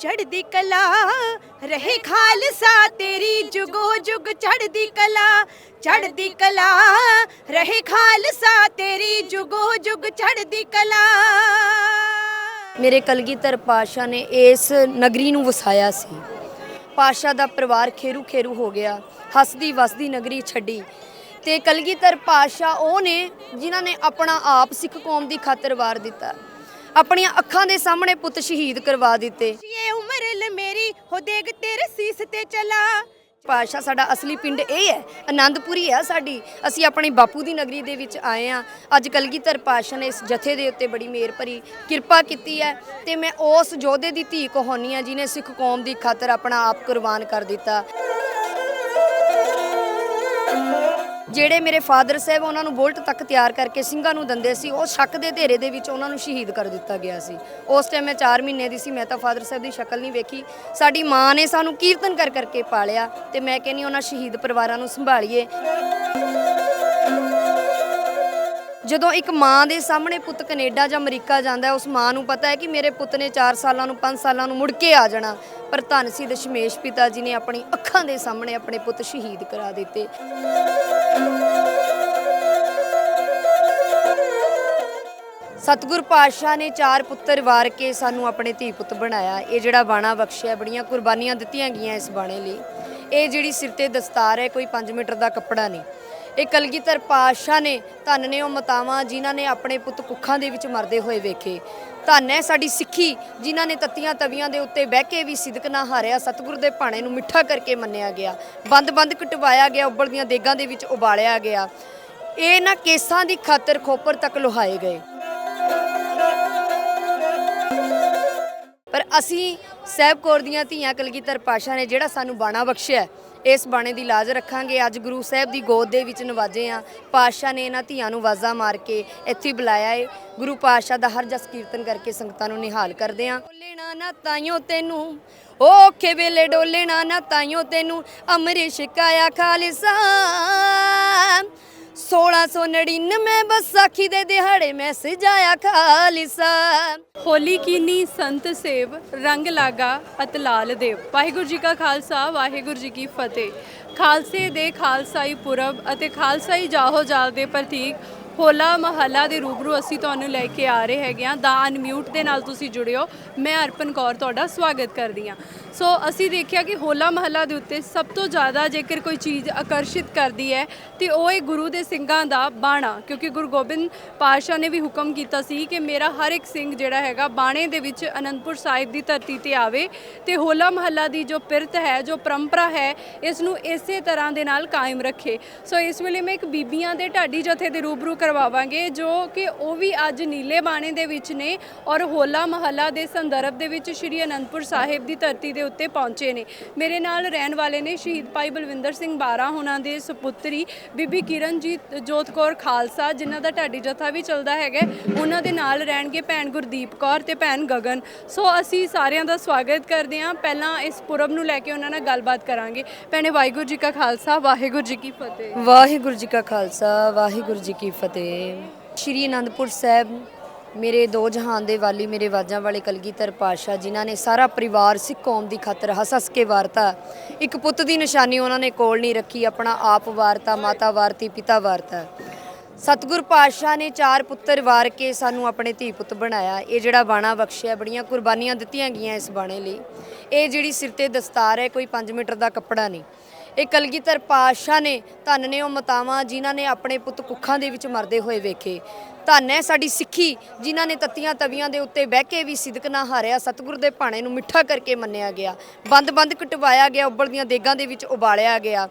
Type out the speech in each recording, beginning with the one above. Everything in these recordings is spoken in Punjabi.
ਚੜ੍ਹਦੀ ਕਲਾ, ਰਹੇ ਖਾਲਸਾ ਤੇਰੀ ਜੁਗੋ ਜੁਗ ਚੜ੍ਹਦੀ ਕਲਾ ਚੜ੍ਹਦੀ ਕਲਾ, ਰਹੇ ਖਾਲਸਾ ਤੇਰੀ ਜੁਗੋ ਜੁਗ ਚੜ੍ਹਦੀ ਕਲਾ। ਮੇਰੇ ਕਲਗੀਧਰ ਪਾਸ਼ਾ ਨੇ ਇਸ ਨਗਰੀ ਨੂੰ ਵਸਾਇਆ ਸੀ। ਪਾਸ਼ਾ ਦਾ ਪਰਿਵਾਰ ਖੇਰੂ ਖੇਰੂ ਹੋ ਗਿਆ, ਹੱਸਦੀ ਵਸਦੀ ਨਗਰੀ ਛੱਡੀ। ਤੇ ਕਲਗੀਧਰ ਪਾਸ਼ਾ ਉਹ ਨੇ ਜਿਨ੍ਹਾਂ ਨੇ ਆਪਣਾ ਆਪ ਸਿੱਖ ਕੌਮ ਦੀ ਖਾਤਰ ਵਾਰ ਦਿੱਤਾ। ਆਪਣੀਆਂ ਅੱਖਾਂ ਦੇ ਸਾਹਮਣੇ ਪੁੱਤ ਸ਼ਹੀਦ ਕਰਵਾ ਦਿੱਤੇ। ਇਹ ਉਮਰ ਲ ਮੇਰੀ ਹੋ ਦੇਗ ਤੇਰੇ ਸੀਸ ਤੇ ਚਲਾ। ਪਾਸ਼ਾ ਸਾਡਾ ਅਸਲੀ ਪਿੰਡ ਇਹ ਹੈ ਆਨੰਦਪੁਰੀ ਹੈ ਸਾਡੀ। ਅਸੀਂ ਆਪਣੀ ਬਾਪੂ ਦੀ ਨਗਰੀ ਦੇ ਵਿੱਚ ਆਏ ਆ ਅੱਜ ਕਲਗੀਧਰ ਪਾਸ਼ਾ ਨੇ ਇਸ ਜਥੇ ਦੇ ਉੱਤੇ ਬੜੀ ਮਿਹਰ ਭਰੀ ਕਿਰਪਾ ਕੀਤੀ ਹੈ ਤੇ ਮੈਂ ਉਸ ਯੋਧੇ ਦੀ ਧੀ ਕਹਾਉਣੀ ਆ ਜਿਹਨੇ ਸਿੱਖ ਕੌਮ ਦੀ ਖਾਤਰ ਆਪਣਾ ਆਪ ਕੁਰਬਾਨ ਕਰ ਦਿੱਤਾ। ਜਿਹੜੇ ਮੇਰੇ ਫਾਦਰ ਸਾਹਿਬ ਉਹਨਾਂ ਨੂੰ ਬੁਲਟ ਤੱਕ ਤਿਆਰ ਕਰਕੇ ਸਿੰਘਾਂ ਨੂੰ ਦਿੰਦੇ ਸੀ, ਉਹ ਸ਼ੱਕ ਦੇ ਧੇਰੇ ਦੇ ਵਿੱਚ ਉਹਨਾਂ ਨੂੰ ਸ਼ਹੀਦ ਕਰ ਦਿੱਤਾ ਗਿਆ ਸੀ। ਉਸ ਟਾਈਮ ਮੈਂ 4 ਮਹੀਨੇ ਦੀ ਸੀ, ਮੈਂ ਤਾਂ ਫਾਦਰ ਸਾਹਿਬ ਦੀ ਸ਼ਕਲ ਨਹੀਂ ਵੇਖੀ। ਸਾਡੀ ਮਾਂ ਨੇ ਸਾਨੂੰ ਕੀਰਤਨ ਕਰ ਕਰਕੇ ਪਾਲਿਆ ਤੇ ਮੈਂ ਕਹਿੰਨੀ ਉਹਨਾਂ ਸ਼ਹੀਦ ਪਰਿਵਾਰਾਂ ਨੂੰ ਸੰਭਾਲੀਏ। ਜਦੋਂ ਇੱਕ ਮਾਂ ਦੇ ਸਾਹਮਣੇ ਪੁੱਤ ਕੈਨੇਡਾ ਜਾਂ ਅਮਰੀਕਾ ਜਾਂਦਾ, ਉਸ ਮਾਂ ਨੂੰ ਪਤਾ ਹੈ ਕਿ ਮੇਰੇ ਪੁੱਤ ਨੇ 4 ਸਾਲਾਂ ਨੂੰ 5 ਸਾਲਾਂ ਨੂੰ ਮੁੜ ਕੇ ਆ ਜਾਣਾ। ਪਰ ਧੰਨ ਸੀ ਦਸ਼ਮੇਸ਼ ਪਿਤਾ ਜੀ ਨੇ ਆਪਣੀ ਅੱਖਾਂ ਦੇ ਸਾਹਮਣੇ ਆਪਣੇ ਪੁੱਤ ਸ਼ਹੀਦ ਕਰਾ ਦਿੱਤੇ। ਸਤਿਗੁਰ ਪਾਤਸ਼ਾਹ ਨੇ ਚਾਰ ਪੁੱਤਰ ਵਾਰ ਕੇ ਸਾਨੂੰ ਆਪਣੇ ਧੀ ਪੁੱਤ ਬਣਾਇਆ। ਇਹ ਜਿਹੜਾ ਬਾਣਾ ਬਖਸ਼ਿਆ, ਬੜੀਆਂ ਕੁਰਬਾਨੀਆਂ ਦਿੱਤੀਆਂ ਗਈਆਂ ਇਸ ਬਾਣੇ ਲਈ। ਇਹ ਜਿਹੜੀ ਸਿਰ ਤੇ ਦਸਤਾਰ ਹੈ, ਕੋਈ 5 ਮੀਟਰ ਦਾ ਕੱਪੜਾ ਨਹੀਂ। ਇਹ ਕਲਗੀਧਰ ਪਾਤਸ਼ਾਹ ਨੇ ਧੰਨ ਨੇ, ਉਹ ਮਤਾਵਾਂ ਜਿਨ੍ਹਾਂ ਨੇ ਆਪਣੇ ਪੁੱਤ ਕੁੱਖਾਂ ਦੇ ਵਿੱਚ ਮਰਦੇ ਹੋਏ ਵੇਖੇ। ਧੰਨ ਹੈ ਸਾਡੀ ਸਿੱਖੀ, ਜਿਨ੍ਹਾਂ ਨੇ ਤੱਤੀਆਂ ਤਵੀਆਂ ਦੇ ਉੱਤੇ ਬਹਿ ਕੇ ਵੀ ਸਿਦਕ ਨਾ ਹਾਰਿਆ, ਸਤਿਗੁਰ ਦੇ ਭਾਣੇ ਨੂੰ ਮਿੱਠਾ ਕਰਕੇ ਮੰਨਿਆ ਗਿਆ। ਬੰਦ-ਬੰਦ ਕਟਵਾਇਆ ਗਿਆ ਉਬਲਦੀਆਂ ਦੇਗਾਂ ਦੇ ਵਿੱਚ ਉਬਾਲਿਆ ਗਿਆ। ਇਹ ਨਾ ਕੇਸਾਂ ਦੀ ਖਾਤਰ ਖੋਪਰ ਤੱਕ ਲੁਹਾਏ ਗਏ। ਪਰ ਅਸੀਂ ਸਹਿਬ ਕੌਰ ਦੀਆਂ ਧੀਆਂ ਕਲਗੀਧਰ ਪਾਸ਼ਾ ਨੇ, ਜਿਹੜਾ ਸਾਨੂੰ ਬਾਣਾ ਬਖਸ਼ਿਆ ਇਸ ਬਾਣੇ ਦੀ ਲਾਜ ਰੱਖਾਂਗੇ। ਅੱਜ ਗੁਰੂ ਸਾਹਿਬ ਦੀ ਗੋਦ ਦੇ ਵਿੱਚ ਨਵਾਜੇ ਆ ਪਾਤਸ਼ਾਹ ਨੇ ਇਹਨਾਂ ਧੀਆਂ ਨੂੰ ਵਾਜ਼ਾ ਮਾਰ ਕੇ ਇੱਥੇ ਬੁਲਾਇਆ ਏ। ਗੁਰੂ ਪਾਤਸ਼ਾਹ ਦਾ ਹਰ ਜਸ ਕੀਰਤਨ ਕਰਕੇ ਸੰਗਤਾਂ ਨੂੰ ਨਿਹਾਲ ਕਰਦੇ ਆ ਡੋਲੇਣਾ ਨਾ ਤਾਈਓ ਤੈਨੂੰ। ਓਖੇ ਵੇਲੇ ਡੋਲੇਣਾ ਨਾ ਤਾਈਓ ਤੈਨੂੰ। ਅੰਮ੍ਰਿਤ ਛਕਾਇਆ ਖਾਲਸਾ। 1699 ਬਸਾਖੀ ਦੇ ਦਿਹਾੜੇ ਮੈਂ ਸਜਾਇਆ ਖਾਲਸਾ। ਹੋਲੀ ਕੀਨੀ ਸੰਤ ਸੇਵ, ਰੰਗ ਲਾਗਾ ਅਤਲਾਲ ਦੇਵ। ਵਾਹਿਗੁਰੂ ਜੀ ਕਾ ਖਾਲਸਾ, ਵਾਹਿਗੁਰੂ ਜੀ ਕੀ ਫਤਿਹ। ਖਾਲਸੇ ਦੇ ਖਾਲਸਾਈ ਪੁਰਬ ਅਤੇ ਖਾਲਸਾਈ ਜਾਹੋ ਜਾਲ ਦੇ ਪ੍ਰਤੀਕ ਹੋਲਾ ਮਹੱਲਾ ਦੇ ਰੂਬਰੂ ਅਸੀਂ ਤੁਹਾਨੂੰ ਲੈ ਕੇ ਆ ਰਹੇ ਹੈਗੇ ਆ ਦਾ ਅਨਮਿਊਟ ਦੇ ਨਾਲ ਤੁਸੀਂ ਜੁੜਿਓ। ਮੈਂ ਅਰਪਨ ਕੌਰ ਤੁਹਾਡਾ ਸਵਾਗਤ ਕਰਦੀ ਆ ਸੋ ਅਸੀਂ ਦੇਖਿਆ ਕਿ ਹੋਲਾ ਮਹੱਲਾ ਦੇ ਉੱਤੇ ਸਭ ਤੋਂ ਜ਼ਿਆਦਾ ਜੇਕਰ ਕੋਈ ਚੀਜ਼ ਆਕਰਸ਼ਿਤ ਕਰਦੀ ਹੈ, ਤੇ ਉਹ ਇਹ ਗੁਰੂ ਦੇ ਸਿੰਘਾਂ ਦਾ ਬਾਣਾ, ਕਿਉਂਕਿ ਗੁਰੂ ਗੋਬਿੰਦ ਪਾਤਸ਼ਾਹ ਨੇ ਵੀ ਹੁਕਮ ਕੀਤਾ ਸੀ ਕਿ ਮੇਰਾ ਹਰ ਇੱਕ ਸਿੰਘ ਜਿਹੜਾ ਹੈਗਾ ਬਾਣੇ ਦੇ ਵਿੱਚ ਅਨੰਦਪੁਰ ਸਾਹਿਬ ਦੀ ਧਰਤੀ ਤੇ ਆਵੇ, ਤੇ ਹੋਲਾ ਮਹੱਲਾ ਦੀ ਜੋ ਪਿਰਤ ਹੈ, ਜੋ ਪਰੰਪਰਾ ਹੈ, ਇਸ ਨੂੰ ਇਸੇ ਤਰ੍ਹਾਂ ਦੇ ਨਾਲ ਕਾਇਮ ਰੱਖੇ। ਸੋ ਇਸ ਵੇਲੇ ਮੈਂ ਇੱਕ ਬੀਬੀਆਂ ਦੇ ਢਾਡੀ ਜਥੇ ਦੇ ਰੂਬਰੂ ਕਰਵਾਵਾਂਗੇ, ਜੋ ਕਿ ਉਹ ਵੀ ਅੱਜ ਨੀਲੇ ਬਾਣੇ ਦੇ ਵਿੱਚ ਨੇ ਔਰ ਹੋਲਾ ਮਹੱਲਾ ਦੇ ਸੰਦਰਭ ਦੇ ਵਿੱਚ ਸ਼੍ਰੀ ਅਨੰਦਪੁਰ ਸਾਹਿਬ ਦੀ ਧਰਤੀ ਦੇ ਉੱਤੇ ਪਹੁੰਚੇ ਨੇ। ਮੇਰੇ ਨਾਲ ਰਹਿਣ ਵਾਲੇ ਨੇ ਸ਼ਹੀਦ ਭਾਈ ਬਲਵਿੰਦਰ ਸਿੰਘ ਬਾਰਾ ਉਹਨਾਂ ਦੇ ਸੁਪੁੱਤਰੀ ਬੀਬੀ ਕਿਰਨਜੀਤ ਜੋਤ ਕੌਰ ਖਾਲਸਾ, ਜਿਨ੍ਹਾਂ ਦਾ ਢਾਡੀ ਜਥਾ ਵੀ ਚੱਲਦਾ ਹੈਗਾ ਉਹਨਾਂ ਦੇ ਨਾਲ ਰਹਿਣਗੇ ਭੈਣ ਗੁਰਦੀਪ ਕੌਰ ਤੇ ਭੈਣ ਗਗਨ। ਸੋ ਅਸੀਂ ਸਾਰਿਆਂ ਦਾ ਸਵਾਗਤ ਕਰਦੇ ਹਾਂ। ਪਹਿਲਾਂ ਇਸ ਪੁਰਬ ਨੂੰ ਲੈ ਕੇ ਉਹਨਾਂ ਨਾਲ ਗੱਲਬਾਤ ਕਰਾਂਗੇ। ਭੈਣੇ, ਵਾਹਿਗੁਰੂ ਜੀ ਕਾ ਖਾਲਸਾ, ਵਾਹਿਗੁਰੂ ਜੀ ਕੀ ਫਤਿਹ। ਵਾਹਿਗੁਰੂ ਜੀ ਕਾ ਖਾਲਸਾ, ਵਾਹਿਗੁਰੂ ਜੀ ਕੀ ਫਤਿਹ। ਸ਼੍ਰੀ ਅਨੰਦਪੁਰ ਸਾਹਿਬ ਮੇਰੇ ਦੋ ਜਹਾਨ ਦੇ ਵਾਲੀ ਮੇਰੇ ਵਾਜਾਂ ਵਾਲੇ ਕਲਗੀਧਰ ਪਾਤਸ਼ਾਹ ਜਿਨ੍ਹਾਂ ਨੇ ਸਾਰਾ ਪਰਿਵਾਰ ਸਿੱਖ ਕੌਮ ਦੀ ਖਾਤਰ ਹੱਸ ਹੱਸ ਕੇ ਵਾਰਤਾ, ਇੱਕ ਪੁੱਤ ਦੀ ਨਿਸ਼ਾਨੀ ਉਹਨਾਂ ਨੇ ਕੋਲ ਨਹੀਂ ਰੱਖੀ, ਆਪਣਾ ਆਪ ਵਾਰਤਾ, ਮਾਤਾ ਵਾਰਤੀ, ਪਿਤਾ ਵਾਰਤਾ। ਸਤਿਗੁਰ ਪਾਤਸ਼ਾਹ ਨੇ ਚਾਰ ਪੁੱਤਰ ਵਾਰ ਕੇ ਸਾਨੂੰ ਆਪਣੇ ਧੀ ਪੁੱਤ ਬਣਾਇਆ। ਇਹ ਜਿਹੜਾ ਬਾਣਾ ਬਖਸ਼ਿਆ, ਬੜੀਆਂ ਕੁਰਬਾਨੀਆਂ ਦਿੱਤੀਆਂ ਗਈਆਂ ਇਸ ਬਾਣੇ ਲਈ। ਇਹ ਜਿਹੜੀ ਸਿਰ ਤੇ ਦਸਤਾਰ ਹੈ, ਕੋਈ 5 ਮੀਟਰ ਦਾ ਕੱਪੜਾ ਨਹੀਂ। ਇਹ ਕਲਗੀਧਰ ਪਾਤਸ਼ਾਹ ਨੇ ਧੰਨ ਨੇ, ਉਹ ਮਤਾਵਾਂ ਜਿਨ੍ਹਾਂ ਨੇ ਆਪਣੇ ਪੁੱਤ ਕੁੱਖਾਂ ਦੇ ਵਿੱਚ ਮਰਦੇ ਹੋਏ ਵੇਖੇ। ਧੰਨ ਹੈ ਸਾਡੀ ਸਿੱਖੀ, ਜਿਨ੍ਹਾਂ ਨੇ ਤੱਤੀਆਂ ਤਵੀਆਂ ਦੇ ਉੱਤੇ ਬਹਿ ਕੇ ਵੀ ਸਿਦਕ ਨਾ ਹਾਰਿਆ, ਸਤਿਗੁਰ ਦੇ ਭਾਣੇ ਨੂੰ ਮਿੱਠਾ ਕਰਕੇ ਮੰਨਿਆ ਗਿਆ। ਬੰਦ-ਬੰਦ ਕਟਵਾਇਆ ਗਿਆ ਉਬਲਦੀਆਂ ਦੇਗਾਂ ਦੇ ਵਿੱਚ ਉਬਾਲਿਆ ਗਿਆ।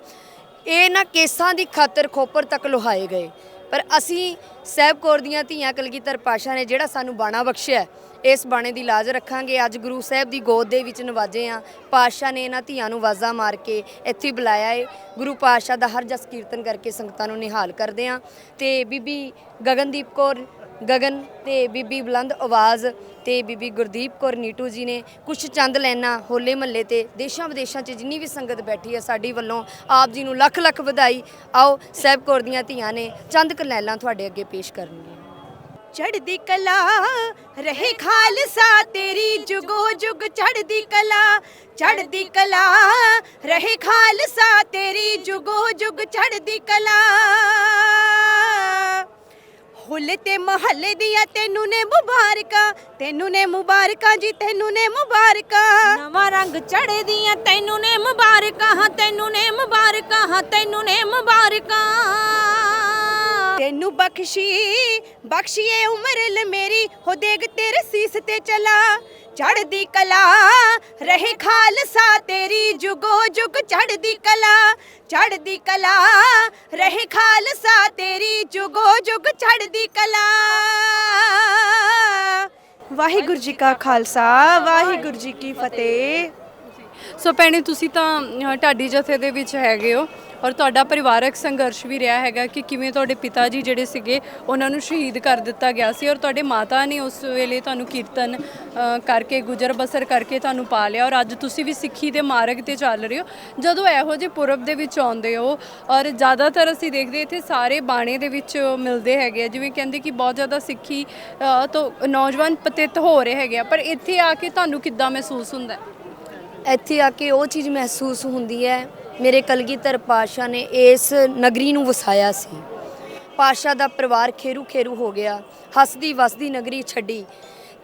ਇਹ ਨਾ ਕੇਸਾਂ ਦੀ ਖਾਤਰ ਖੋਪਰ ਤੱਕ ਲੁਹਾਏ ਗਏ। ਪਰ ਅਸੀਂ ਸਹਿਬ ਕੌਰ ਦੀਆਂ ਧੀਆਂ ਕਲਗੀਧਰ ਪਾਸ਼ਾ ਨੇ, ਜਿਹੜਾ ਸਾਨੂੰ ਬਾਣਾ ਬਖਸ਼ਿਆ ਇਸ ਬਾਣੇ ਦੀ ਲਾਜ ਰੱਖਾਂਗੇ। ਅੱਜ ਗੁਰੂ ਸਾਹਿਬ ਦੀ ਗੋਦ ਦੇ ਵਿੱਚ ਨਵਾਜੇ ਆ ਪਾਤਸ਼ਾਹ ਨੇ ਇਹਨਾਂ ਧੀਆਂ ਨੂੰ ਵਾਜ਼ਾ ਮਾਰ ਕੇ ਇੱਥੇ ਬੁਲਾਇਆ ਏ। ਗੁਰੂ ਪਾਤਸ਼ਾਹ ਦਾ ਹਰ ਜਸ ਕੀਰਤਨ ਕਰਕੇ ਸੰਗਤਾਂ ਨੂੰ ਨਿਹਾਲ ਕਰਦੇ ਆ ਤੇ ਬੀਬੀ ਗਗਨਦੀਪ ਕੌਰ, ਗਗਨ ਤੇ ਬੀਬੀ ਬੁਲੰਦ ਆਵਾਜ਼ ਤੇ ਬੀਬੀ ਗੁਰਦੀਪ ਕੌਰ ਨੀਟੂ ਜੀ ਨੇ ਕੁਝ ਚੰਦ ਲੈਣਾ ਹੋਲੇ ਮਹੱਲੇ ਤੇ ਦੇਸ਼ਾਂ ਵਿਦੇਸ਼ਾਂ 'ਚ ਜਿੰਨੀ ਵੀ ਸੰਗਤ ਬੈਠੀ ਹੈ ਸਾਡੀ ਵੱਲੋਂ ਆਪ ਜੀ ਨੂੰ ਲੱਖ ਲੱਖ ਵਧਾਈ। ਆਓ ਸਾਹਿਬ ਕੌਰ ਦੀਆਂ ਧੀਆਂ ਨੇ ਚੰਦ ਕਲੈਲਾਂ ਤੁਹਾਡੇ ਅੱਗੇ ਪੇਸ਼ ਕਰਨੀਆਂ ਚੜ੍ਹਦੀ ਕਲਾ, ਰਹੇ ਖਾਲਸਾ, ਤੇਰੀ ਜੁਗੋ ਜੁਗ ਚੜ੍ਹਦੀ ਕਲਾ ਚੜ੍ਹਦੀ ਕਲਾ, ਰਹੇ ਖਾਲਸਾ, ਤੇਰੀ ਜੁਗੋ ਜੁਗ ਚੜ੍ਹਦੀ ਕਲਾ। ਹੁੱਲ ਤੇ ਮਹੱਲੇ ਦੀਆਂ ਤੈਨੂੰ ਨੇ ਮੁਬਾਰਕਾਂ, ਤੈਨੂੰ ਨੇ ਮੁਬਾਰਕਾਂ ਜੀ, ਤੈਨੂੰ ਨੇ ਮੁਬਾਰਕਾਂ। ਨਵਾਂ ਰੰਗ ਦੀਆਂ ਤੈਨੂੰ ਨੇ ਮੁਬਾਰਕਾਂ, ਤੈਨੂੰ ਨੇ ਮੁਬਾਰਕਾਂ ਹਾਂ ਤੈਨੂੰ ਨੇ ਮੁਬਾਰਕਾਂ। ਤੈਨੂੰ ਬਖਸ਼ੀ, ਬਖਸ਼ੀਏ ਉਮਰ ਲ ਮੇਰੀ, ਹੋ ਦੇਗ ਤੇਰੇ ਸੀਸ ਤੇ ਚਲਾ। ਚੜ੍ਹਦੀ ਕਲਾ, ਰਹੇ ਖਾਲਸਾ ਤੇਰੀ, ਜੁਗੋ ਜੁਗ ਚੜਦੀ ਕਲਾ। ਚੜਦੀ ਕਲਾ, ਰਹੇ ਖਾਲਸਾ ਤੇਰੀ, ਜੁਗੋ ਜੁਗ ਚੜ੍ਹਦੀ ਕਲਾ। ਵਾਹਿਗੁਰੂ ਜੀ ਕਾ ਖਾਲਸਾ, ਵਾਹਿਗੁਰੂ ਜੀ ਕੀ ਫਤਿਹ। ਸੋ ਭੈਣੇ ਤੁਸੀਂ ਤਾਂ ਅ, ਢਾਡੀ ਜਥੇ ਦੇ ਵਿੱਚ ਹੈਗੇ ਹੋ ਔਰ ਤੁਹਾਡਾ ਪਰਿਵਾਰਕ ਸੰਘਰਸ਼ ਵੀ ਰਿਹਾ ਹੈਗਾ ਕਿ ਕਿਵੇਂ ਤੁਹਾਡੇ ਪਿਤਾ ਜੀ ਜਿਹੜੇ ਸੀਗੇ ਉਹਨਾਂ ਨੂੰ ਸ਼ਹੀਦ ਕਰ ਦਿੱਤਾ ਗਿਆ ਸੀ ਔਰ ਤੁਹਾਡੇ ਮਾਤਾ ਨੇ ਉਸ ਵੇਲੇ ਤੁਹਾਨੂੰ ਕੀਰਤਨ ਅ, ਕਰਕੇ ਗੁਜ਼ਰ ਬਸਰ ਕਰਕੇ ਤੁਹਾਨੂੰ ਪਾ ਲਿਆ ਔਰ ਅੱਜ ਤੁਸੀਂ ਵੀ ਸਿੱਖੀ ਦੇ ਮਾਰਗ ਤੇ ਚੱਲ ਰਹੇ ਹੋ। ਜਦੋਂ ਇਹੋ ਜਿਹੇ ਪੁਰਬ ਦੇ ਵਿੱਚ ਆਉਂਦੇ ਹੋ ਔਰ ਜ਼ਿਆਦਾਤਰ ਅਸੀਂ ਦੇਖਦੇ ਇੱਥੇ ਸਾਰੇ ਬਾਣੇ ਦੇ ਵਿੱਚ ਮਿਲਦੇ ਹੈਗੇ ਆ ਜਿਵੇਂ ਕਹਿੰਦੇ ਕਿ ਬਹੁਤ ਜ਼ਿਆਦਾ ਸਿੱਖੀ ਅ, ਤੋਂ ਨੌਜਵਾਨ ਪਤਿਤ ਹੋ ਰਹੇ ਹੈਗੇ ਆ ਪਰ ਇੱਥੇ ਆ ਕੇ ਤੁਹਾਨੂੰ ਕਿੱਦਾਂ ਮਹਿਸੂਸ ਹੁੰਦਾ? ਹੈ ਇੱਥੇ ਆ ਕੇ ਉਹ ਚੀਜ਼ ਮਹਿਸੂਸ ਹੁੰਦੀ ਹੈ। ਮੇਰੇ ਕਲਗੀਧਰ ਪਾਸ਼ਾ ਨੇ ਇਸ ਨਗਰੀ ਨੂੰ ਵਸਾਇਆ ਸੀ। ਪਾਸ਼ਾ ਦਾ ਪਰਿਵਾਰ ਖੇਰੂ ਖੇਰੂ ਹੋ ਗਿਆ। ਹੱਸਦੀ ਵਸਦੀ ਨਗਰੀ ਛੱਡੀ।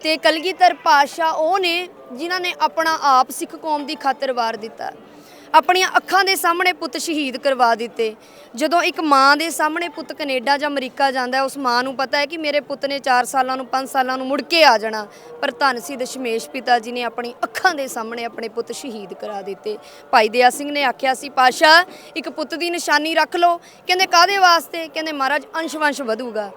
ਤੇ ਕਲਗੀਧਰ ਪਾਸ਼ਾ ਉਹ ਨੇ ਜਿਨ੍ਹਾਂ ਨੇ ਆਪਣਾ ਆਪ ਸਿੱਖ ਕੌਮ ਦੀ ਖਾਤਰ ਵਾਰ ਦਿੱਤਾ। ਆਪਣੀਆਂ ਅੱਖਾਂ ਦੇ ਸਾਹਮਣੇ ਪੁੱਤ ਸ਼ਹੀਦ ਕਰਵਾ ਦਿੱਤੇ। ਜਦੋਂ ਇੱਕ ਮਾਂ ਦੇ ਸਾਹਮਣੇ ਪੁੱਤ ਕੈਨੇਡਾ ਜਾਂ ਅਮਰੀਕਾ ਜਾਂਦਾ ਉਸ ਮਾਂ ਨੂੰ ਪਤਾ ਹੈ ਕਿ ਮੇਰੇ ਪੁੱਤ ਨੇ 4 ਸਾਲਾਂ ਨੂੰ 5 ਸਾਲਾਂ ਨੂੰ ਮੁੜ ਕੇ ਆ ਜਾਣਾ। ਪਰ ਧੰਨ ਸੀ ਦਸ਼ਮੇਸ਼ ਪਿਤਾ ਜੀ ਨੇ ਆਪਣੀ ਅੱਖਾਂ ਦੇ ਸਾਹਮਣੇ ਆਪਣੇ ਪੁੱਤ ਸ਼ਹੀਦ ਕਰਾ ਦਿੱਤੇ। ਭਾਈ ਦਇਆ ਸਿੰਘ ਨੇ ਆਖਿਆ ਸੀ, ਪਾਸ਼ਾ, ਇੱਕ ਪੁੱਤ ਦੀ ਨਿਸ਼ਾਨੀ ਰੱਖ ਲਓ। ਕਹਿੰਦੇ ਕਾਦੇ ਵਾਸਤੇ? ਕਹਿੰਦੇ, ਮਹਾਰਾਜ ਅੰਸ਼ ਵੰਸ਼ ਵਧੂਗਾ।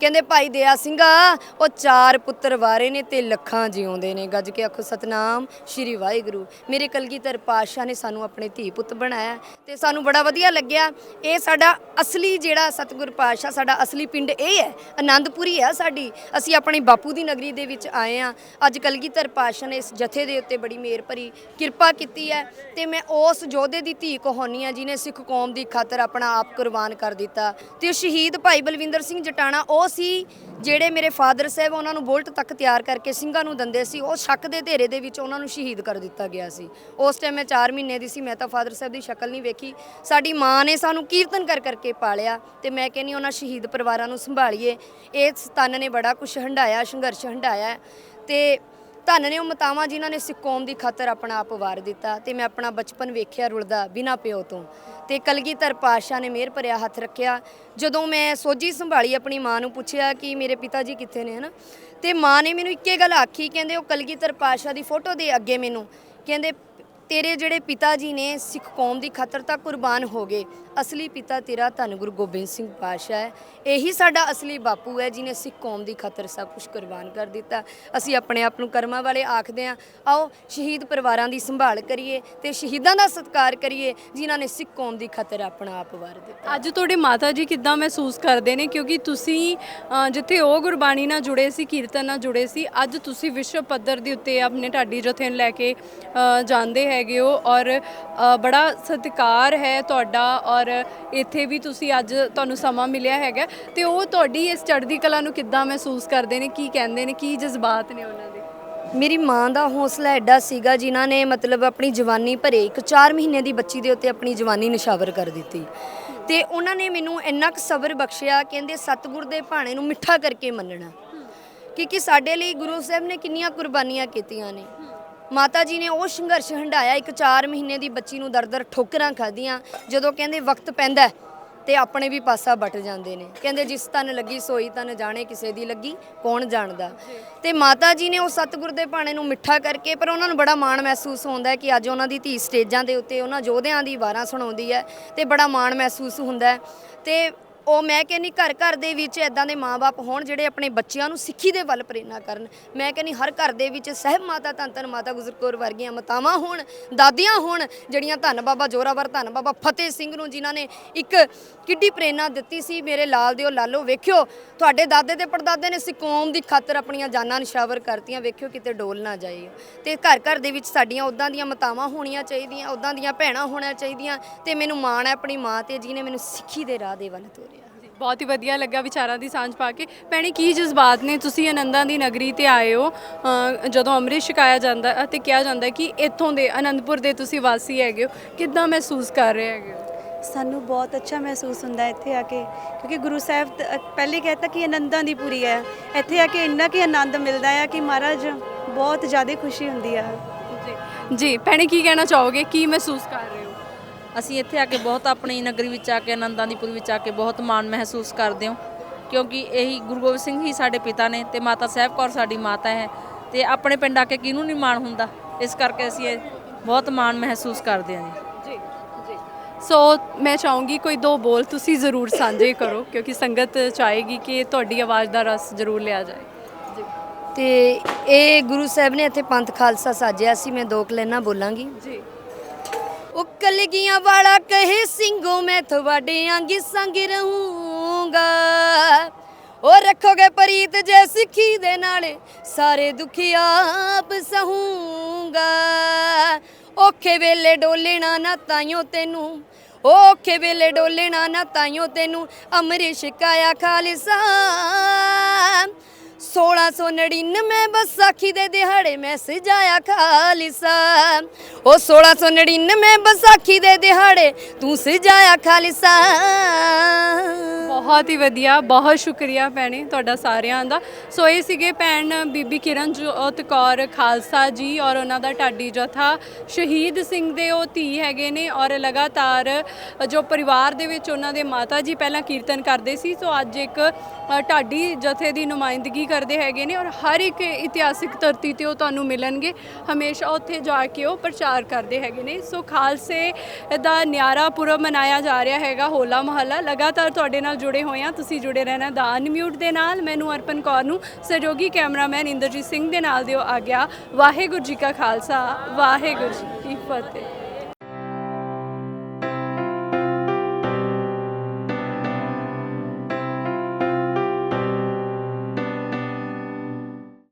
ਕਹਿੰਦੇ ਭਾਈ ਦਇਆ ਸਿੰਘਾ, ਉਹ ਚਾਰ ਪੁੱਤਰ ਵਾਰੇ ਨੇ ਤੇ ਲੱਖਾਂ ਜਿਉਂਦੇ ਨੇ। ਗੱਜ ਕੇ ਆਖੋ, ਸਤਨਾਮ, ਸ਼੍ਰੀ ਵਾਹਿਗੁਰੂ। ਮੇਰੇ ਕਲਗੀਧਰ ਪਾਤਸ਼ਾਹ ਨੇ ਸਾਨੂੰ ਆਪਣੇ ਧੀ ਪੁੱਤ ਬਣਾਇਆ ਤੇ ਸਾਨੂੰ ਬੜਾ ਵਧੀਆ ਲੱਗਿਆ। ਇਹ ਸਾਡਾ ਅਸਲੀ ਜਿਹੜਾ ਸਤਿਗੁਰ ਪਾਤਸ਼ਾਹ, ਸਾਡਾ ਅਸਲੀ ਪਿੰਡ ਇਹ ਹੈ, ਆਨੰਦਪੁਰੀ ਹੈ ਸਾਡੀ। ਅਸੀਂ ਆਪਣੇ ਬਾਪੂ ਦੀ ਨਗਰੀ ਦੇ ਵਿੱਚ ਆਏ ਆ ਅੱਜ ਕਲਗੀਧਰ ਪਾਤਸ਼ਾਹ ਨੇ ਇਸ ਜਥੇ ਦੇ ਉੱਤੇ ਬੜੀ ਮਿਹਰ ਭਰੀ ਕਿਰਪਾ ਕੀਤੀ ਹੈ ਤੇ ਮੈਂ ਉਸ ਯੋਧੇ ਦੀ ਧੀ ਕਹਾਉਣੀ ਆ ਜਿਹਨੇ ਸਿੱਖ ਕੌਮ ਦੀ ਖਾਤਰ ਆਪਣਾ ਆਪ ਕੁਰਬਾਨ ਕਰ ਦਿੱਤਾ। ਤੇ ਉਹ ਸ਼ਹੀਦ ਭਾਈ ਬਲਵਿੰਦਰ ਸਿੰਘ ਜਟਾਣਾ, ਉਹ ਸੀ ਜਿਹੜੇ ਮੇਰੇ ਫਾਦਰ ਸਾਹਿਬ ਉਹਨਾਂ ਨੂੰ ਬੁਲਟ ਤੱਕ ਤਿਆਰ ਕਰਕੇ ਸਿੰਘਾਂ ਨੂੰ ਦਿੰਦੇ ਸੀ, ਉਹ ਸ਼ੱਕ ਦੇ ਧੇਰੇ ਦੇ ਵਿੱਚ ਉਹਨਾਂ ਨੂੰ ਸ਼ਹੀਦ ਕਰ ਦਿੱਤਾ ਗਿਆ ਸੀ। ਉਸ ਟਾਈਮ ਮੈਂ 4 ਮਹੀਨੇ ਦੀ ਸੀ, ਮੈਂ ਤਾਂ ਫਾਦਰ ਸਾਹਿਬ ਦੀ ਸ਼ਕਲ ਨਹੀਂ ਵੇਖੀ। ਸਾਡੀ ਮਾਂ ਨੇ ਸਾਨੂੰ ਕੀਰਤਨ ਕਰ ਕਰਕੇ ਪਾਲਿਆ ਤੇ ਮੈਂ ਕਹਿੰਨੀ ਉਹਨਾਂ ਸ਼ਹੀਦ ਪਰਿਵਾਰਾਂ ਨੂੰ ਸੰਭਾਲੀਏ। ਇਹ ਤਨ ਨੇ ਬੜਾ ਕੁਝ ਹੰਡਾਇਆ ਸੰਘਰਸ਼ ਹੰਡਾਇਆ ਤੇ ਧੰਨ ਨੇ ਉਹ ਮਤਾਵਾਂ ਜਿਨ੍ਹਾਂ ਨੇ ਸਿੱਖ ਕੌਮ ਦੀ ਖਾਤਰ ਆਪਣਾ ਆਪ ਵਾਰ ਦਿੱਤਾ ਤੇ ਮੈਂ ਆਪਣਾ ਬਚਪਨ ਵੇਖਿਆ ਰੁਲਦਾ ਬਿਨਾਂ ਪਿਓ ਤੋਂ। ਤੇ ਕਲਗੀਧਰ ਪਾਤਸ਼ਾਹ ਨੇ ਮਿਹਰ ਭਰਿਆ ਹੱਥ ਰੱਖਿਆ। ਜਦੋਂ ਮੈਂ ਸੋਝੀ ਸੰਭਾਲੀ ਆਪਣੀ ਮਾਂ ਨੂੰ ਪੁੱਛਿਆ ਕਿ ਮੇਰੇ ਪਿਤਾ ਜੀ ਕਿੱਥੇ ਨੇ, ਹਨਾ? ਤੇ ਮਾਂ ਨੇ ਮੈਨੂੰ ਇੱਕੇ ਗੱਲ ਆਖੀ, ਕਹਿੰਦੇ ਉਹ ਕਲਗੀਧਰ ਪਾਤਸ਼ਾਹ ਦੀ ਫੋਟੋ ਦੇ ਅੱਗੇ ਮੈਨੂੰ। ਕਹਿੰਦੇ ਤੇਰੇ ਜਿਹੜੇ ਪਿਤਾ ਜੀ ਨੇ ਸਿੱਖ ਕੌਮ ਦੀ ਖਾਤਰ ਤਾਂ ਕੁਰਬਾਨ ਹੋ ਗਏ, ਅਸਲੀ ਪਿਤਾ ਤੇਰਾ ਧੰਨ ਗੁਰੂ ਗੋਬਿੰਦ ਸਿੰਘ ਪਾਤਸ਼ਾਹ ਹੈ। ਇਹੀ ਸਾਡਾ ਅਸਲੀ ਬਾਪੂ ਹੈ ਜਿਨੇ ਸਿੱਖ ਕੌਮ ਦੀ ਖਾਤਰ ਸਭ ਕੁਝ ਕੁਰਬਾਨ ਕਰ ਦਿੱਤਾ। ਅਸੀਂ ਆਪਣੇ ਆਪ ਨੂੰ ਕਰਮਾਂ ਵਾਲੇ ਆਖਦੇ ਹਾਂ, ਆਓ ਸ਼ਹੀਦ ਪਰਿਵਾਰਾਂ ਦੀ ਸੰਭਾਲ ਕਰੀਏ ਤੇ ਸ਼ਹੀਦਾਂ ਦਾ ਸਤਿਕਾਰ ਕਰੀਏ, ਜਿਨ੍ਹਾਂ ਨੇ ਸਿੱਖ ਕੌਮ ਦੀ ਖਾਤਰ ਆਪਣਾ ਆਪ ਵਾਰ ਦਿੱਤਾ। ਅੱਜ ਤੁਹਾਡੇ ਮਾਤਾ ਜੀ ਕਿੱਦਾਂ ਮਹਿਸੂਸ ਕਰਦੇ ਨੇ? ਕਿਉਂਕਿ ਤੁਸੀਂ ਜਿੱਥੇ ਉਹ ਗੁਰਬਾਣੀ ਨਾਲ ਜੁੜੇ ਸੀ, ਕੀਰਤਨ ਨਾਲ ਜੁੜੇ ਸੀ, ਅੱਜ ਤੁਸੀਂ ਵਿਸ਼ਵ ਪੱਧਰ ਦੇ ਉੱਤੇ ਆਪਣੇ ਢਾਡੀ ਜਥੇ ਨੂੰ ਲੈ ਕੇ ਜਾਂਦੇ ਹੈ ਹੈਗੇ ਹੋ ਔਰ ਅ, ਬੜਾ ਸਤਿਕਾਰ ਹੈ ਤੁਹਾਡਾ ਔਰ ਇੱਥੇ ਵੀ ਤੁਸੀਂ ਅੱਜ ਤੁਹਾਨੂੰ ਸਮਾਂ ਮਿਲਿਆ ਹੈਗਾ। ਤੇ ਉਹ ਤੁਹਾਡੀ ਇਸ ਚੜ੍ਹਦੀ ਕਲਾ ਨੂੰ ਕਿੱਦਾਂ ਮਹਿਸੂਸ ਕਰਦੇ ਨੇ ਕੀ ਕਹਿੰਦੇ ਨੇ ਕੀ ਜਜ਼ਬਾਤ ਨੇ ਉਹਨਾਂ ਦੇ? ਮੇਰੀ ਮਾਂ ਦਾ ਹੌਸਲਾ ਐਡਾ ਸੀਗਾ ਜਿਨ੍ਹਾਂ ਨੇ ਮਤਲਬ ਆਪਣੀ ਜਵਾਨੀ ਭਰੇ ਇੱਕ 4 ਮਹੀਨੇ ਦੀ ਬੱਚੀ ਦੇ ਉੱਤੇ ਆਪਣੀ ਜਵਾਨੀ ਨਿਸ਼ਾਵਰ ਕਰ ਦਿੱਤੀ। ਤੇ ਉਹਨਾਂ ਨੇ ਮੈਨੂੰ ਇੰਨਾ ਕੁ ਸਬਰ ਬਖਸ਼ਿਆ ਕਹਿੰਦੇ ਸਤਿਗੁਰ ਦੇ ਭਾਣੇ ਨੂੰ ਮਿੱਠਾ ਕਰਕੇ ਮੰਨਣਾ। ਕਿਉਂਕਿ ਸਾਡੇ ਲਈ ਗੁਰੂ ਸਾਹਿਬ ਨੇ ਕਿੰਨੀਆਂ ਕੁਰਬਾਨੀਆਂ ਕੀਤੀਆਂ ਨੇ। ਮਾਤਾ ਜੀ ਨੇ ਉਹ ਸੰਘਰਸ਼ ਹੰਡਾਇਆ ਇੱਕ 4 ਮਹੀਨੇ ਦੀ ਬੱਚੀ ਨੂੰ ਦਰ-ਦਰ ਠੋਕਰਾਂ ਖਾਧੀਆਂ ਜਦੋਂ ਕਹਿੰਦੇ ਵਕਤ ਪੈਂਦਾ ਹੈ, ਤੇ ਆਪਣੇ ਵੀ ਪਾਸਾ ਵੱਟ ਜਾਂਦੇ ਨੇ। ਕਹਿੰਦੇ ਜਿਸ ਤਨ ਲੱਗੀ ਸੋਈ ਤਨ ਜਾਣੇ ਕਿਸੇ ਦੀ ਲੱਗੀ ਕੌਣ ਜਾਣਦਾ। ਤੇ ਮਾਤਾ ਜੀ ਨੇ ਉਹ ਸਤਿਗੁਰ ਦੇ ਭਾਣੇ ਨੂੰ ਮਿੱਠਾ ਕਰਕੇ ਪਰ ਉਹਨਾਂ ਨੂੰ ਬੜਾ ਮਾਣ ਮਹਿਸੂਸ ਹੁੰਦਾ ਕਿ ਅੱਜ ਉਹਨਾਂ ਦੀ ਧੀ ਸਟੇਜਾਂ ਦੇ ਉੱਤੇ ਉਹਨਾਂ ਯੋਧਿਆਂ ਦੀ ਵਾਰਾਂ ਸੁਣਾਉਂਦੀ ਹੈ ਤੇ ਬੜਾ ਮਾਣ ਮਹਿਸੂਸ ਹੁੰਦਾ ਹੈ। ਤੇ ਉਹ ਮੈਂ ਕਹਿੰਨੀ ਘਰ ਘਰ ਦੇ ਵਿੱਚ ਐਦਾਂ ਦੇ ਮਾਪੇ ਹੋਣ ਜਿਹੜੇ ਆਪਣੇ ਬੱਚਿਆਂ ਨੂੰ ਸਿੱਖੀ ਦੇ ਵੱਲ ਪ੍ਰੇਰਨਾ ਕਰਨ। ਮੈਂ ਕਹਿੰਨੀ ਹਰ ਘਰ ਦੇ ਵਿੱਚ ਸਹਿਬ ਮਾਤਾ, ਧੰਨ ਧੰਨ ਮਾਤਾ ਗੁਜ਼ਰਕੌਰ ਵਰਗੀਆਂ ਮਾਤਾਵਾਂ ਹੋਣ, ਦਾਦੀਆਂ ਹੋਣ, ਜਿਹੜੀਆਂ ਧੰਨ ਬਾਬਾ ਜੋਰਾਵਰ, ਧੰਨ ਬਾਬਾ ਫਤਿਹ ਸਿੰਘ ਨੂੰ ਜਿਨ੍ਹਾਂ ਨੇ ਇੱਕ ਕਿੱਡੀ ਪ੍ਰੇਰਨਾ ਦਿੱਤੀ ਸੀ, ਮੇਰੇ ਲਾਲ ਦਿਓ, ਲਾਲੋ, ਵੇਖਿਓ, ਤੁਹਾਡੇ ਦਾਦੇ ਤੇ ਪੜਦਾਦੇ ਨੇ ਸਿੱਖ ਕੌਮ ਦੀ ਖਾਤਰ ਆਪਣੀਆਂ ਜਾਨਾਂ ਨਿਸ਼ਾਵਰ ਕਰਤੀਆਂ, ਵੇਖਿਓ ਕਿਤੇ ਡੋਲ ਨਾ ਜਾਏ। ਤੇ ਘਰ ਘਰ ਦੇ ਵਿੱਚ ਸਾਡੀਆਂ ਉਦਾਂ ਦੀਆਂ ਮਾਤਾਵਾਂ ਹੋਣੀਆਂ ਚਾਹੀਦੀਆਂ ਉਦਾਂ ਦੀਆਂ ਭੈਣਾਂ ਹੋਣੀਆਂ ਚਾਹੀਦੀਆਂ, ਤੇ ਮੈਨੂੰ ਮਾਣ ਹੈ ਆਪਣੀ ਮਾਂ ਤੇ, ਜਿਹਨੇ ਮੈਨੂੰ ਸਿੱਖੀ ਦੇ ਰਾਹ ਦੇ ਵੱਲ ਤੋਰਿਆ। ਬਹੁਤ ਹੀ ਵਧੀਆ ਲੱਗਾ ਵਿਚਾਰਾਂ ਦੀ ਸਾਂਝ ਪਾ ਕੇ। ਭੈਣੇ ਕੀ ਜਜ਼ਬਾਤ ਨੇ? ਤੁਸੀਂ ਆਨੰਦਾਂ ਦੀ ਨਗਰੀ ਤੇ ਆਏ ਹੋ ਅ, ਜਦੋਂ ਅੰਮ੍ਰਿਤ ਛਕਾਇਆ ਜਾਂਦਾ ਹੈ ਅਤੇ ਕਿਹਾ ਜਾਂਦਾ ਹੈ ਕਿ ਇੱਥੋਂ ਦੇ ਆਨੰਦਪੁਰ ਦੇ ਤੁਸੀਂ ਵਾਸੀ ਹੈਗੇ ਹੋ। ਕਿੱਦਾਂ ਮਹਿਸੂਸ ਕਰ ਰਹੇ ਹੈਗੇ ਹੋ? ਸਾਨੂੰ ਬਹੁਤ ਅੱਛਾ ਮਹਿਸੂਸ ਹੁੰਦਾ ਹੈ ਇੱਥੇ ਆ ਕੇ ਕਿਉਂਕਿ ਗੁਰੂ ਸਾਹਿਬ ਤ- ਅ, ਪਹਿਲੇ ਕਹਿਤਾ ਕਿ ਆਨੰਦਾਂ ਦੀ ਪੂਰੀ ਹੈ। ਇੱਥੇ ਆ ਕੇ ਇੰਨਾ ਕਿ ਆਨੰਦ ਮਿਲਦਾ ਹੈ ਕਿ ਮਹਾਰਾਜ ਬਹੁਤ ਜ਼ਿਆਦਾ ਖੁਸ਼ੀ ਹੁੰਦੀ ਹੈ ਜੀ ਜੀ। ਭੈਣੇ ਕੀ ਕਹਿਣਾ ਚਾਹੋਗੇ? ਕੀ ਮਹਿਸੂਸ ਕਰ ਰਹੇ ਹੋ ਅਸੀਂ ਇੱਥੇ ਆ ਕੇ ਬਹੁਤ ਆਪਣੀ ਨਗਰੀ ਵਿੱਚ ਆ ਕੇ ਆਨੰਦਾਂ ਦੀ ਪੁਰ ਵਿੱਚ ਆ ਕੇ ਬਹੁਤ ਮਾਣ ਮਹਿਸੂਸ ਕਰਦੇ ਹਾਂ ਕਿਉਂਕਿ ਇਹੀ ਗੁਰੂ ਗੋਬਿੰਦ ਸਿੰਘ ਹੀ ਸਾਡੇ ਪਿਤਾ ਨੇ ਤੇ ਮਾਤਾ ਸਾਹਿਬ ਕੌਰ ਸਾਡੀ ਮਾਤਾ ਹੈ ਤੇ ਆਪਣੇ ਪਿੰਡ ਆ ਕੇ ਕਿਹਨੂੰ ਨਹੀਂ ਮਾਣ ਹੁੰਦਾ? ਇਸ ਕਰਕੇ ਅਸੀਂ ਇਹ ਬਹੁਤ ਮਾਣ ਮਹਿਸੂਸ ਕਰਦੇ ਹਾਂ ਜੀ। ਸੋ ਮੈਂ ਚਾਹੂੰਗੀ ਕੋਈ ਦੋ ਬੋਲ ਤੁਸੀਂ ਜ਼ਰੂਰ ਸਾਂਝੇ ਕਰੋ ਕਿਉਂਕਿ ਸੰਗਤ ਚਾਹੇਗੀ ਕਿ ਤੁਹਾਡੀ ਆਵਾਜ਼ ਦਾ ਰਸ ਜ਼ਰੂਰ ਲਿਆ ਜਾਏ। ਜੀ। ਤੇ ਇਹ ਗੁਰੂ ਸਾਹਿਬ ਨੇ ਇੱਥੇ ਪੰਥ ਖਾਲਸਾ ਸਾਜਿਆ ਸੀ ਮੈਂ ਦੋ ਕਲੈਨਾ ਬੋਲਾਂਗੀ। ਜੀ। ਉਹ ਕਲਗੀਆਂ ਵਾਲਾ ਕਹੇ ਸਿੰਘੋ ਮੈਂ ਤੁਹਾਡੇ ਆਂਗੀ ਸੰਗ ਰਹੂੰਗਾ। ਉਹ ਰੱਖੋਗੇ ਪ੍ਰੀਤ ਜੇ ਸਿੱਖੀ ਦੇ ਨਾਲੇ, ਸਾਰੇ ਦੁਖੀ ਆਪ ਸਹੂੰਗਾ। ਔਖੇ ਵੇਲੇ ਡੋਲਣਾ ਨਾ ਤਾਈਓ ਤੈਨੂੰ ਉਹ ਔਖੇ ਵੇਲੇ ਡੋਲਣਾ ਨਾ ਤਾਈਓ ਤੈਨੂੰ ਅੰਮ੍ਰਿਤ ਛਕਾਇਆ ਖਾਲਸਾ। 1699 ਵਿਸਾਖੀ ਦੇ ਦਿਹਾੜੇ ਮੈਂ ਸਜਾਇਆ ਖਾਲਸਾ। ਉਹ 1699 ਵਿਸਾਖੀ ਦੇ ਦਿਹਾੜੇ ਤੂੰ ਸਜਾਇਆ ਖਾਲਸਾ। ਬਹੁਤ ਹੀ ਵਧੀਆ ਬਹੁਤ ਸ਼ੁਕਰੀਆ ਭੈਣੇ ਤੁਹਾਡਾ ਸਾਰਿਆਂ ਦਾ। ਸੋ ਇਹ ਸੀਗੇ ਭੈਣ ਬੀਬੀ ਕਿਰਨ ਜੋਤ ਕੌਰ ਖਾਲਸਾ ਜੀ ਔਰ ਉਹਨਾਂ ਦਾ ਢਾਡੀ ਜਥਾ। ਸ਼ਹੀਦ ਸਿੰਘ ਦੇ ਉਹ ਧੀ ਹੈਗੇ ਨੇ ਔਰ ਲਗਾਤਾਰ ਜੋ ਪਰਿਵਾਰ ਦੇ ਵਿੱਚ ਉਹਨਾਂ ਦੇ ਮਾਤਾ ਜੀ ਪਹਿਲਾਂ ਕੀਰਤਨ ਕਰਦੇ ਸੀ। ਸੋ ਅੱਜ ਇੱਕ ਅ, ਢਾਡੀ ਜਥੇ ਦੀ ਨੁਮਾਇੰਦਗੀ ਕਰਦੇ ਹੈਗੇ ਨੇ ਔਰ ਹਰ ਇੱਕ ਇਤਿਹਾਸਿਕ ਧਰਤੀ ਤੇ ਉਹ ਤੁਹਾਨੂੰ ਮਿਲਣਗੇ। ਹਮੇਸ਼ਾ ਉੱਥੇ ਜਾ ਕੇ ਉਹ ਪ੍ਰਚਾਰ ਕਰਦੇ ਹੈਗੇ ਨੇ। ਸੋ ਖਾਲਸੇ ਦਾ ਨਿਆਰਾ ਪੁਰਬ ਮਨਾਇਆ ਜਾ ਰਿਹਾ ਹੈਗਾ, ਹੋਲਾ ਮਹੱਲਾ। ਲਗਾਤਾਰ ਤੁਹਾਡੇ ਨਾਲ ਜੁੜੇ ਹੋਏ ਆ ਤੁਸੀਂ ਜੁੜੇ ਰਹਿਣਾ ਦਾ ਅਨਮਿਊਟ ਦੇ ਨਾਲ। ਮੈਨੂੰ ਅਰਪਨ ਕੌਰ ਨੂੰ, ਸਹਿਯੋਗੀ ਕੈਮਰਾਮੈਨ ਇੰਦਰਜੀਤ ਸਿੰਘ ਦੇ ਨਾਲ ਦਿਓ ਆ ਗਿਆ ਵਾਹਿਗੁਰੂ ਜੀ ਕਾ ਖਾਲਸਾ। ਵਾਹਿਗੁਰੂ ਜੀ ਕੀ ਫਤਿਹ।